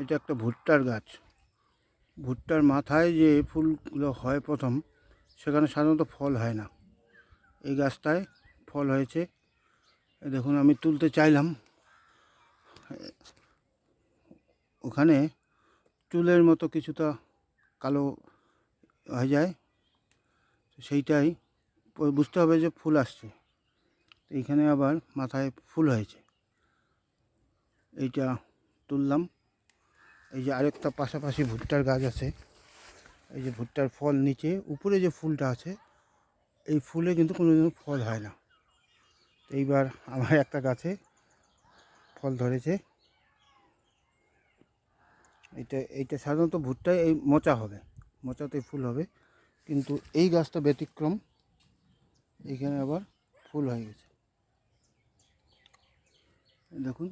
এটা একটা ভুট্টার গাছ। ভুট্টার মাথায় যে ফুলগুলো হয় প্রথম, সেখানে সাধারণত ফল হয় না। এই গাছটায় ফল হয়েছে। দেখুন, আমি তুলতে চাইলাম। ওখানে চুলের মতো কিছুটা কালো হয়ে যায়। সেইটাই বুঝতে হবে যে ফুল আসছে। এইখানে আবার মাথায় ফুল হয়েছে। এইটা তুললাম। এই যে আরেকটা পাশাপাশি ভুট্টার গাছ আছে। এই যে ভুট্টার ফল নিচে, উপরে যে ফুলটা আছে, এই ফুলে কিন্তু কোনোদিনও ফল হয় না। এইবার আমার একটা গাছে ফল ধরেছে। এটা এইটা সাধারণত ভুট্টায় এই মোচা হবে মোচাতে ফুল হবে। কিন্তু এই গাছটা ব্যতিক্রম এখানে আবার ফুল হয়ে গেছে। দেখুন।